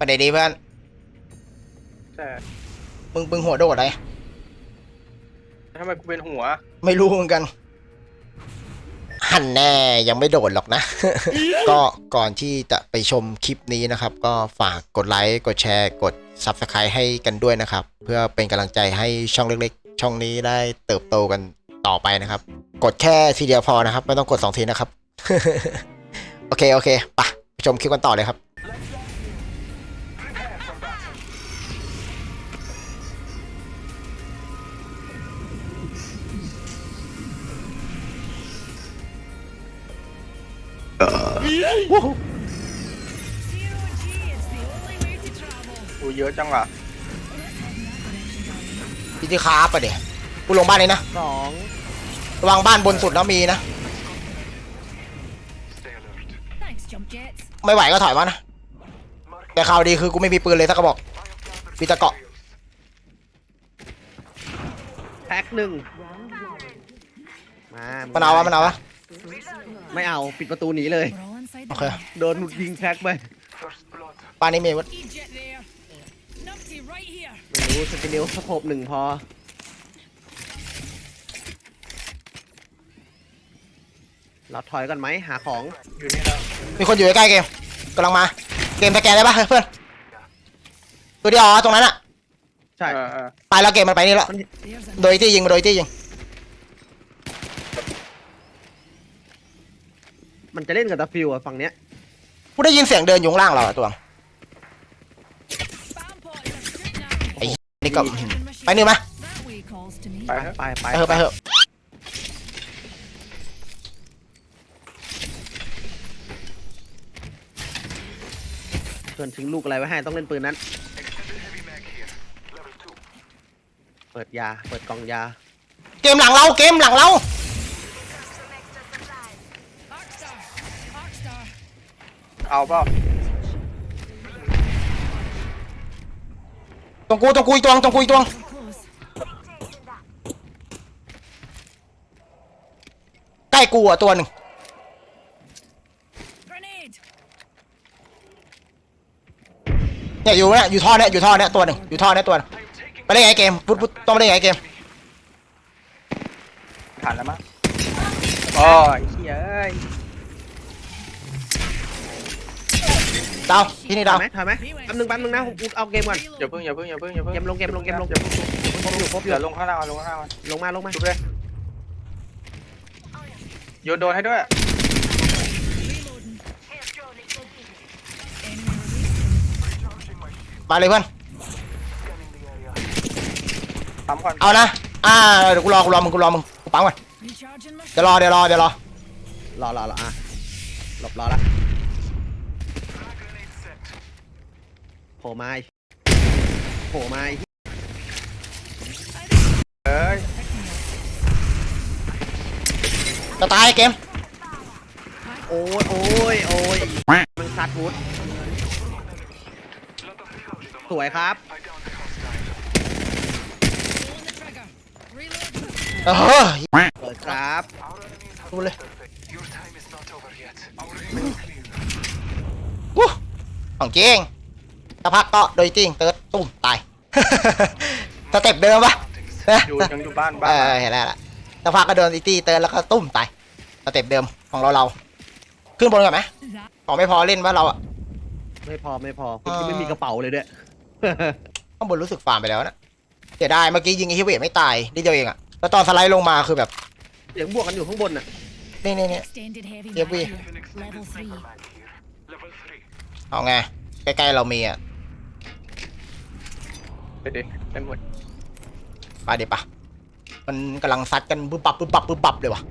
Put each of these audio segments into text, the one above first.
ประเด็นดีเพื่อนใช่มึงมึงหัวโดดอะไรทำไมกูเป็นหัวไม่รู้เหมือนกันหันแน่ยังไม่โดดหรอกนะ ก็ก่อนที่จะไปชมคลิปนี้นะครับ ก็ฝากกดไลค์กดแชร์กด Subscribe ให้กันด้วยนะครับ เพื่อเป็นกำลังใจให้ช่องเล็กๆ ช่องนี้ได้เติบโตกันต่อไปนะครับ กดแค่ทีเดียวพอนะครับ ไม่ต้องกด 2 ทีนะครับ โอเค โอเคไปไปชมคลิปกันต่อเลยครับ กูเยอะจังอะพิธีคาปะเดี๋ยวกูลงบ้านเลยนะสองระวังบ้านบนสุดแล้วมีนะ Thanks, jump jets. ไม่ไหวก็ถอยมานะ แต่ข่าวดีคือกูไม่มีปืนเลยสักกระบอกมีแตะเกาะแพ็คหนึ่งมา มัมันเอาวะมันเอาวะไม่เอาปิดประตูหนีเลย We're all inside the Okay. ring. โดนยิงแพ็คไปบ้านนี้มีอาวุธ E-jet there. Numpty right here. ไม่รู้สกิลสะโพบหนึ่งพอ เราถอยกันไหมหาของ อยู่นี่แล้วมีคนอยู่ใกล้ๆเกมกำลังมา เกมสแกนได้ปะเพื่อนตัวเดียวอ๋อตรงนั้นอะใช่ เออเออไปแล้วเกมมันไปนี่แล้ว There's a โดยที่ยิงโดยที่ยิง มันจะเล่นกับตาฟิวอะฝั่งเนี้ยกูได้ยินเสียงเดินอยู่ข้างล่างเราอะตัว spam pot is a good now. ไอ้นี่ก็ไปหนึ่งมา That way calls to me. ไปไปเถอะไปไปไปเถอะไปเถอะเพื่อนทิ้งลูกอะไรไว้ให้ต้องเล่นปืนนั้น เปิดยา เปิดกล่องยา เกมหลังเราเกมหลังเรา เอาเปล่าตรงกูตรงกูอีกตัวตรงกูอีกตัว We're close. ใกล้กูอะตัวหนึ่ง Grenade. เนี่ยอยู่เนี่ยอยู่ท่อเนี่ยอยู่ท่อเนี่ยตัวหนึ่งอยู่ท่อเนี่ยตัวหนึ่งไปได้ไงเกมพุทธพุทธต้องไปได้ไงเกมผ่านแล้วมั้งอ๋อไอ้เหี้ยเอ้ย ดาวที่นี่ถดาอยวไหมถอยไหมแป๊บนึงแป๊บนึงนะกูเอาเกมก่อนอย่าเพิ่งอย่าเพิ่งอย่าเพิ่งอย่าเพิ่งเกมลงเกมลงเกมลงอย่าเพิ่งพบอยู่พบอยู่เดี๋ยวลงข้างล่างเอาลงข้างล่างเอาลงมาลงมาชุบเลยโยนโดนให้ด้วย Reloading. Enemy released. มาเลยเพื่อนปั๊มก่อนเอานะอ่าเดี๋ยวกูรอกูรอมึงกูรอมึงกูปั๊มก่อน Recharging my เดี๋ยวรอเดี๋ยวรอเดี๋ยวรอรอรอรออะหลบรอละ โผล่มาไอ้โผล่มาไอ้เอ้ยจะตายเกมโอ้ยโอ้ยโอ้ยมันซัดวูดสวยครับ Pulling the trigger. Reloading. เออเปิดครับดูเลยวู้ของจริง สักพักก็โดยจริงเติร์ดตุ้มตาย สเต็ปเดิมปะอยู่ยังอยู่บ้านเอบ้านอเห็นแล้วล่ะสักพักก็เดินอีตี้เติร์ดแล้วก็ตุ้มตายสเต็ปเดิมของเราเรา ขึ้นบนกันไหม That ของไม่พอเล่นว่าเราอะ ไม่พอไม่พออ่าคุณไม่มีกระเป๋าเลยด้วย ข้างบนรู้สึกฟาร์มไปแล้วนะเสียดายเมื่อกี้ยิงไอ้ฮิวเวทไม่ตายนิดเดียวเองอะแล้วตอนสไลด์ลงมาคือแบบเสียงบวกกันอยู่ข้างบนน่ะนี่นี่นี่ extended heavy Yep, mag we- here. Level three. เอาไงใกล้ๆเรามีอะ ไปดิไปหมดไปเดี๋ยวปะมันกำลังซัดกันบึ้บปับบึ้บปับบึ้บปับเลยวะ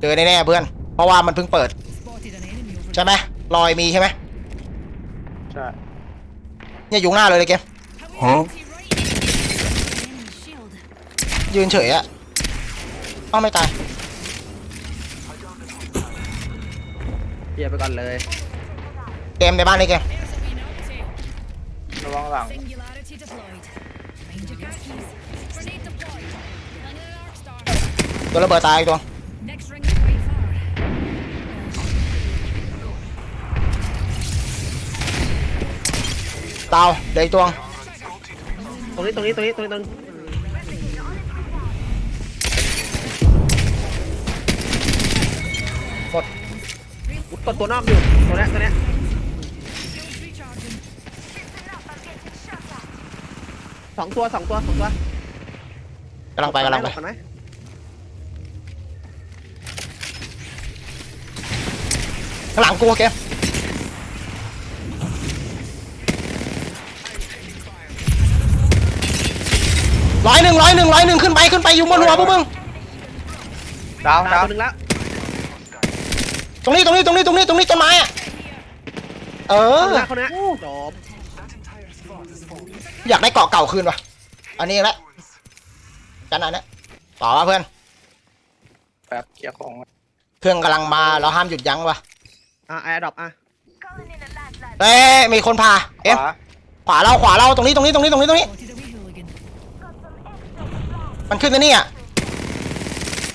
เจอแน่ๆเพื่อน เพราะว่ามันเพิ่งเปิด Spotted an enemy over ใช่ไหมรอยมีใช่ไหมใช่เนี่ยอยู่ข้างหน้าเลยเลยเกม Huh? Enemy shield. ยืนเฉยอะต้องไม่ตายเคลียร์ไปก่อนเลย เกมในบ้านนี่เกม ระวังหลัง Singularity deployed. Mind your khakis. Grenade deployed. Flinging an arc star. ตัวระเบิดตายอีกตัว Next ring is quite far. ดาวเดี๋ยวอีกตัว ตรงนี้ตรงนี้ตรงนี้ตรงนี้ตรงนี้กดกดตัวนอกอยู่ตัวเนี้ยตัวเนี้ย สองตัวสองตัวสองตัวกำลังไปกำลังไปหลบกันไหมข้างหลังกูเกมร้อยหนึ่งร้อยหนึ่งร้อยหนึ่งขึ้นไปขึ้นไปอยู่บนหัวพวกมึง ดาวดาดาววตัวหนึ่งแล้วตรงนี้ตรงนี้ตรงนี้ตรงนี้ตรงนี้ต้นไม้อะเอตัวอหนึ่งแล้วคนเนี้ยจบ อยากได้เกาะเก่าคืนว่ะอันนี้แหละกันอันเนี้ยต่อวะเพื่อนแบบเคลียร์ของเพื่อนกำลังมาเราห้ามหยุดยั้งว่ะอะแอร์ดรอปอะเอ้ยมีคนพาขเอ็มวาขวาเราขวาเราตรงนี้ตรงนี้ตรงนี้ตรงนี้ตรงนี้ Spotted a wee hooligan. มันขึ้นในนี่อะ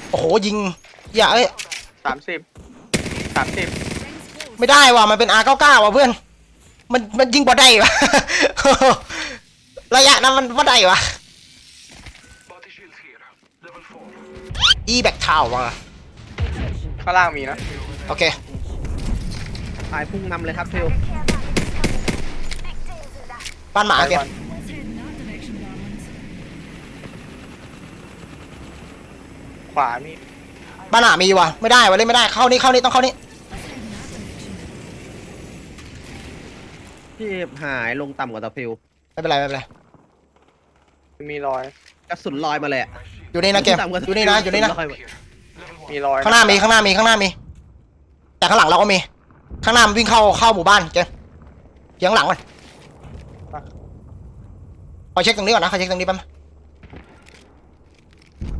โอ้โหยิงอย่าเอ้ยสามสิบสามสิบ Rings close. ไม่ได้ว่ะมันเป็น R99 ว่ะเพื่อน มันมันยิงบ่ได้ว่ะ ระยะนั้นมันบ่ได้ว่ะ E back tower ว่ะข้างล่างมีนะโอเคถ่ายพุ่งนำเลยครับฟิวบ้านหมาไปเกมก่อน Let's head in that direction, darlings. ขวามีบ้านหมามีว่ะไม่ได้ว่ะเล่นไม่ได้เข้านี่เข้านี่ต้องเข้านี่ Let's head in that direction. ที่หายลงต่ำกว่าตะฟิวไม่เป็นไรไม่เป็นไร มีรอย กระสุนลอยมาเลยอะอยู่นี่นะเกมต่ำกว่าอยู่นี่นะอยู่นี่นะกรสุลมามีรอยข้างหน้ามีข้างหน้ามีข้างหน้ามี แต่ข้างหลังเราก็มี ข้างหน้ามันวิ่งเข้าเข้าหมู่บ้านเกมเดี๋ยวข้างหลังมันขอเช็คตรงนี้ก่อนนะขอเช็คตรงนี้แป๊บนึง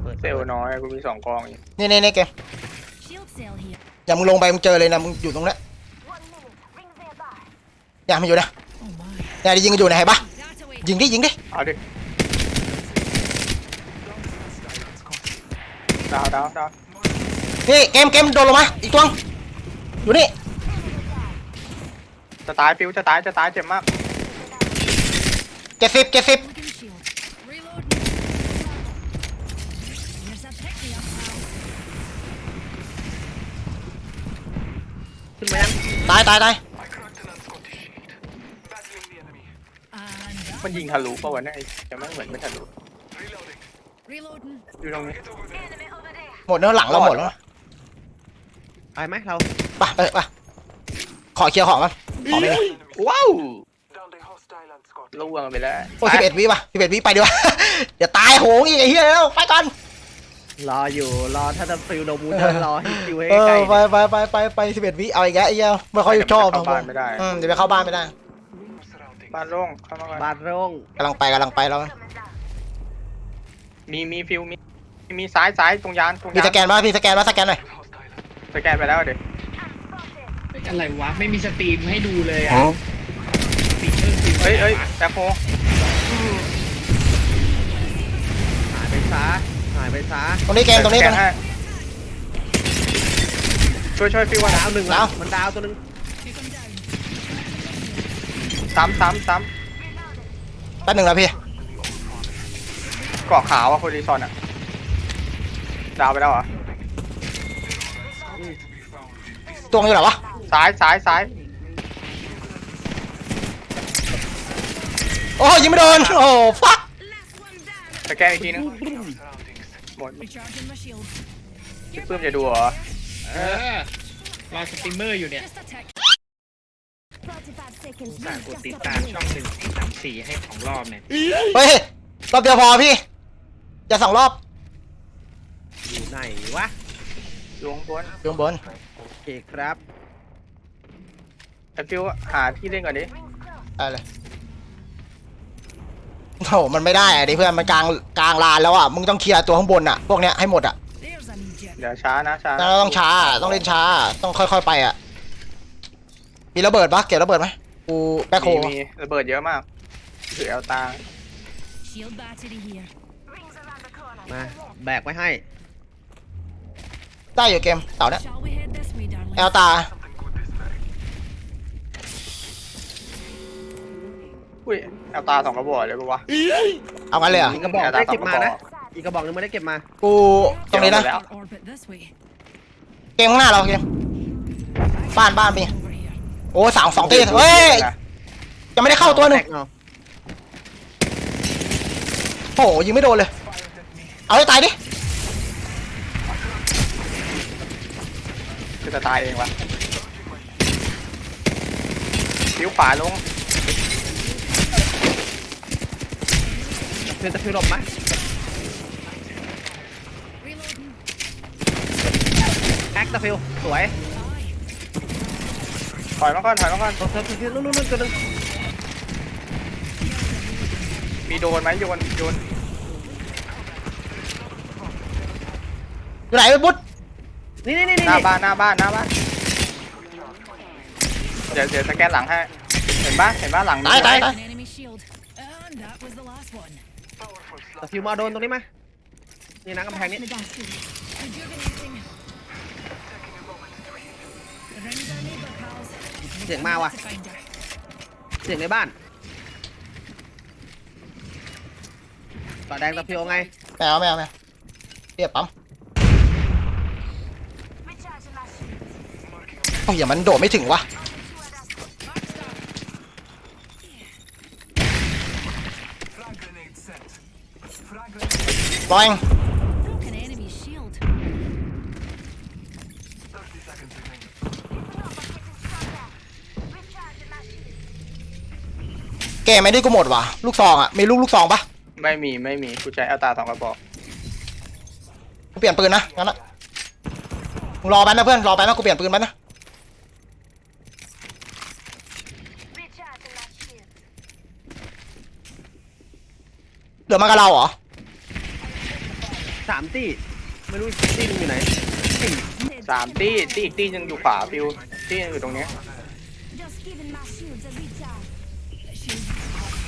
ปิดเซลล์น้อยกูมีสองกองอยู่นี่นี่นี่เกม Shield cell here. อย่ามึงลงไปมึงเจอเลยนะมึงอยู่ตรงนี้อย่ามันอยู่นะ Oh my. อย่าได้ยิงกันอยู่นะเห็นปะ That away. ยิงดิยิงดิเอาดิ ดาวดาวดาวนี่เกมเกมโดนลงมาอีกตัวนึงอยู่นี่จะตายฟิวจะตายจะตายเจ็บมากเจ็ดสิบเจ็ดสิบ Hooligan shield. Reload. Here's a pick me up, pal. ขึ้นมายังตายตายตาย And that มันยิงทะลุป่าวะเนี่ยไอ้จะไม่งเหมือนไม่ทะลุ reloading. อยู่ตรงนี้หมดเนื้อหลังเราหมดแล้วนะไปไหมเราไปไปไปขอเคลียร์ของมันของไม่มีว้าวล่วงไปแล้วโอ้สิบเอ็ดวิป่ะสิบเอ็ดวิไปดีกว่าเดี๋ยวตายโหงอีกไอ้เหี้ยแล้วไปก่อนรออยู่รอถ้าตะฟิวโดมูเดินรอให้คิวให้เอใกอล้ไปไปไปไปไปสิบเอ็ดวิเอาอีกแล้วไอ้เหี้ยไม่ค่อยชอบเข้าบ้านไม่ได้ อืมเดี๋ยวไปเข้าบ้านไม่ได้บ้านโล่งเข้ามาก่อนบาดโร่งกำลังไปกำลังไปแล้ว มีมีฟิวมีมีซ้ายซ้ายตรงยานตรงมียานสแกนป่ะพี่สแกนป่ะสแกนหน่อยสแกนไปแล้วเด็อะไรวะ ไม่มีสตรีมให้ดูเลยอะฟีเจอร์สตรีมเฮ้ยเฮ้ยแซฟโฟหายไปซะหายไปซะตรงนี้เกมตรงนี้ตรงนี้ ช่วยช่วยฟิวว่าดาวหนึ่งดาวมันดาวตัวหนึ่ง Kick him down. ซ้ำซ้ำซ้แป๊บหนึ่งแล้วพี่ำ เกาะขาวอะโคดิซอนอะดาวไปแล้วเหรอตัวมันอยู่ไหนวะซ้ายซ้ายซ้ายโอ้ยยิงไม่โดนโอ้ฟักสแกนอีกทีนึงหมด Recharging my shield. พี่ปื้มจะดูเหรอเออรอสตรีมเมอร์อยู่เนี่ย Just a tick. อุตส่าห์กดติดตามช่องหนึ่งสี่สามสี่ให้ของรอบเนี่ย เฮ้ยรอบเดียวพอพี่ อย่าสองรอบอยู่ไหนวะลวงบนอยู่ข้างบนโอเคครับ ไอฟิวหาที่เล่นก่อนดิได้เลยโอ้โหมันไม่ได้อะดิเพื่อนมันกลางกลางลานแล้วอะมึงต้องเคลียร์ตัวข้างบนอะพวกเนี้ยให้หมดอะ There's an eject. เดี๋ยวช้านะช้าแล้วเราต้องช้าต้องเล่นช้าต้องค่อยๆไปอะ มีระเบิดปะเก็บระเบิดไหมกูแบ็คโฮมีมีระเบิดเยอะมากถือเอาตาง Shield battery here. มาแบกไว้ให้ ได้อยู่เกมเต่าเนี้ย Shall we head this way, darling? แอลตา อุ้ยเอาตาสองกระบอกเลยปะวะเอางั้นเลยเหรอะ อีกกระบอกเอาตาได้สอเก็บงกระมาบอนะกอีกกระบอกนึงไม่ได้เก็บมา กูตรงนี้นะเดี๋ยว Orbit this way. เกมข้างหน้าเราเกม บ้านบ้านมี Over here. โอ้สามสองตีเฮ้ยยังไม่ได้เข้าตัวหนึ่งแตกเนาะโอ้โหยิงไม่โดนเลย เอาให้ตายดิคือจะตายเองวะฟิวขวาลงเพื่อนจะฟิวหลบไหม Reloading. แอคตะฟิวสวยถอยมาก่อนถอยมาก่อนตัวเธอฟิวนู่นนู่นตัวนึงมีโดนไหมโยนโยน อยู่ไหนไปบุ๊ดนี่นี่นี่หน้าบ้านหน้าบ้านหน้าบ้านเดี๋ยวเดี๋ยวสแกนหลังให้เห็นปะเห็นปะหลังมีตายตายตาย An enemy shield. And that was the last one. ตะฟิวมาโดนตรงนี้ไหมนี่นะกำแพงนี้ Rejuvenating. The rings are neighbor pals. เสียงมาว่ะ To find her. เสียงในบ้านต่อแดงตะฟิวไงไม่เอาไม่เอาไม่เอาเรียบปั๊ม อ้ยอย่ามันโดดไม่ถึงวะบอย Broken enemy shield. แกไม่ได้กูหมดว่ะลูกซองอะมีลูกลูกซองปะไม่มีไม่มีกูใช้เอาตาสองกระบอก กูเปลี่ยนปืนนะงั้นอะมึงรอไปนะเพื่อนรอไปนะกูเปลี่ยนปืนไปนะ เหลือมากับเราเหรอ สามตี้ไม่รู้ตี้นึงอยู่ไหนสามตี้ตี้อีกตี้ยังอยู่ขวาฟิวตี้ยังอยู่ตรงเนี้ย Just giving my shields a recharge. Shields. Reloading.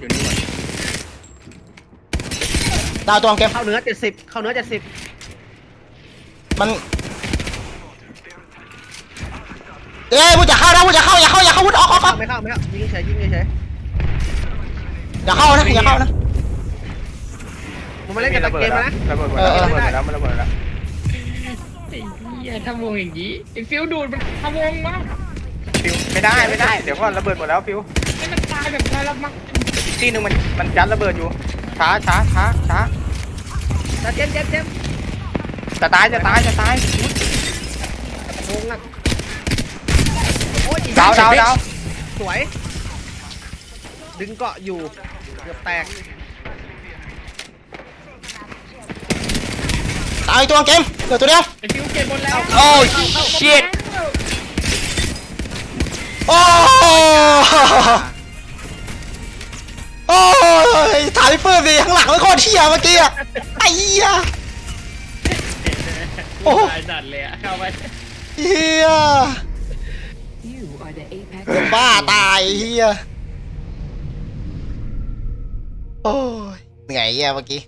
อยู่นี่หมดอยู่นี่หมดดาวตัวเกมเข้าเนื้อเจ็ดสิบเข้าเนื้อเจ็ดสิบมันเอ้ยพูดอย่าเข้านะพูดอย่าเข้าอย่าเข้าอย่าเข้าพูดออกออกออกไม่เข้าไม่เข้ายิงเฉยยิงเฉยอย่าเข้านะอย่าเข้านะผมมาเล่นกับตะเกมนะ ระเบิดหมดเอแล้วอระเบิดหมดแล้วมันระเบิดหมดแล้วไอ้เหี้ยทำวงอย่างนี้ไอ้ฟิวดูดมันทำวงมั้งฟิวไม่ได้ไม่ได้เดี๋ยวก่อนระเบิดหมดแล้วฟิว ให้มันตายแบบใครละมั้งอีก ตี้หนึงมันมันยัดระเบิดอยู่ ช้าช้าช้าช้าตะเจมเจมเจมจะตายจะตายจะตายโงงอะโอ้ยดาวดาวดาวสวย ดึงเกาะอยู่ เกือบแตก ตายตัวเกมเหลือตัวเดียวไอ้ฟิวเก็บหมดแล้วโอ้ชิตโอ้โอ้ย ถ่ายพี่ปื้มดิข้างหลังไม่โคตรเที่ยเมื่อกี้อะไอ้เหี้ย โอ้ตายจัดเลยอะเข้าไปเหี้ย You are the apex. จะบ้าตายเหี้ยโอ้ยเหนื่อยเหี้ยเมื่อกี้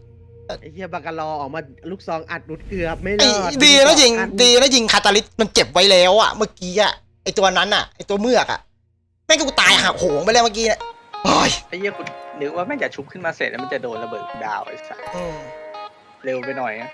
ไอ้เหี้ยบังกะลอออกมาลูกซองอัดนุดเกือบไม่รไอ้อดดีแล้วยิงอัดีแล้วยิงคาตาลิสมันเจ็บไว้แล้วอะเมื่อกี้อะไอตัวนั้นอะไอตัวเมือกอะแม่งก็กูตายหักโหงไปแล้วเมื่อกี้เนี่ย โอ้ยไอ้เหี้ยกูนึกว่าแม่งจะชุบขึ้นมาเสร็จแล้วมันจะโดนระเบิดดาวไอ้สัสอืมเร็วไปหน่อยนะ